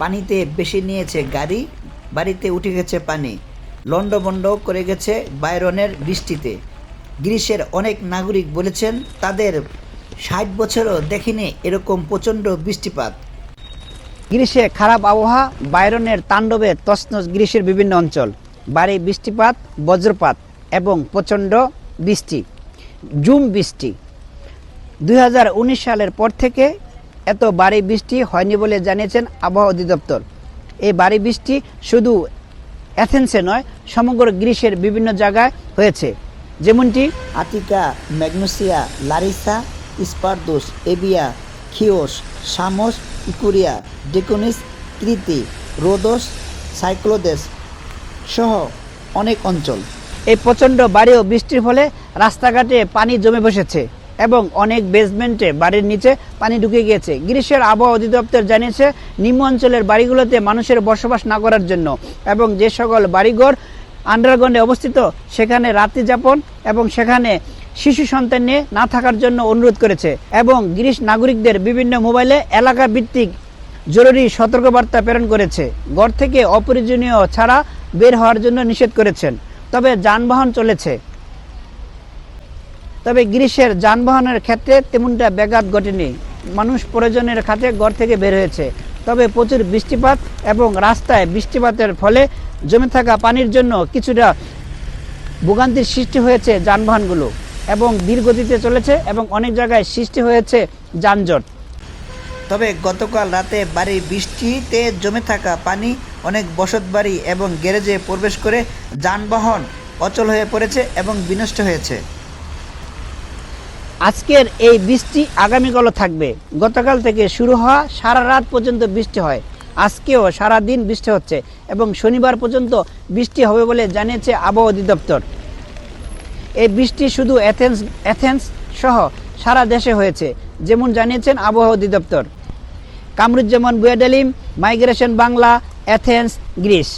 পানিতে বেশি নিয়েছে গাড়ি, বাড়িতে উঠে গেছে পানি। লন্ডবন্ড করে গেছে বাইরনের বৃষ্টিতে। গ্রিসের অনেক নাগরিক বলেছেন, তাদের ষাট বছরও দেখেনি এরকম প্রচণ্ড বৃষ্টিপাত। গ্রীষ্মে খারাপ আবহাওয়া, বাইরনের তাণ্ডবে তছনছ গ্রীষ্মের বিভিন্ন অঞ্চল। বাড়ি বৃষ্টিপাত, বজ্রপাত এবং প্রচণ্ড বৃষ্টি, জুম বৃষ্টি। দু হাজার উনিশ সালের পর থেকে এত বাড়ি বৃষ্টি হয়নি বলে জানিয়েছেন আবহাওয়া অধিদপ্তর। এই বাড়ি বৃষ্টি শুধু অ্যাথেন্সে নয় সমগ্র গ্রীষ্মের বিভিন্ন জায়গায় হয়েছে। যেমনটি Attica Magnesia Larissa Sporades Euboea Chios Samos Ikaria Dodecanese Crete Rhodes Cyclades সহ অনেক অঞ্চল। এই প্রচণ্ড বাড়ি ও বৃষ্টির ফলে রাস্তাঘাটে পানি জমে বসেছে। এবং অনেক বেসমেন্টে বাড়ির নিচে পানি ঢুকে গিয়েছে। গ্রীষ্মের আবহাওয়া অধিদপ্তর জানিয়েছে, নিম্ন অঞ্চলের বাড়িগুলোতে মানুষের বসবাস না করার জন্য এবং যে সকল বাড়িঘর আন্ডারগ্রাউন্ডে অবস্থিত, সেখানে রাত্রি যাপন এবং সেখানে শিশু সন্তান নিয়ে না থাকার জন্য অনুরোধ করেছে এবং গ্রিস নাগরিকদের বিভিন্ন মোবাইলে এলাকা ভিত্তিক জরুরি সতর্কবার্তা প্রেরণ করেছে। ঘর থেকে অপ্রয়োজনীয় ছাড়া বের হওয়ার জন্য নিষেধ করেছেন। তবে যানবাহন চলেছে। তবে গ্রীষ্মের যানবাহনের ক্ষেত্রে তেমনটা ব্যাঘাত ঘটেনি। মানুষ প্রয়োজনের খাতে ঘর থেকে বের হয়েছে। তবে প্রচুর বৃষ্টিপাত এবং রাস্তায় বৃষ্টিপাতের ফলে জমে থাকা পানির জন্য কিছুটা ভোগান্তির সৃষ্টি হয়েছে যানবাহনগুলো এবং ধীরগতিতে চলেছে এবং অনেক জায়গায় সৃষ্টি হয়েছে যানজট। তবে গতকাল রাতে বাড়ির বৃষ্টিতে জমে থাকা পানি অনেক বসতবাড়ি এবং গ্যারেজে প্রবেশ করে যানবাহন অচল হয়ে পড়েছে এবং বিনষ্ট হয়েছে। আজকের এই বৃষ্টি আগামীকালও থাকবে। গতকাল থেকে শুরু হওয়া সারা রাত পর্যন্ত বৃষ্টি হয়। আজকেও সারা দিন বৃষ্টি হচ্ছে এবং শনিবার পর্যন্ত বৃষ্টি হবে বলে জানিয়েছে আবহাওয়া অধিদপ্তর। এই বৃষ্টি শুধু অ্যাথেন্স অ্যাথেন্স সহ সারা দেশে হয়েছে, যেমন জানিয়েছেন আবহাওয়া অধিদপ্তর। Kamruzzaman Buadalim, migration Bangla, Athens, Greece.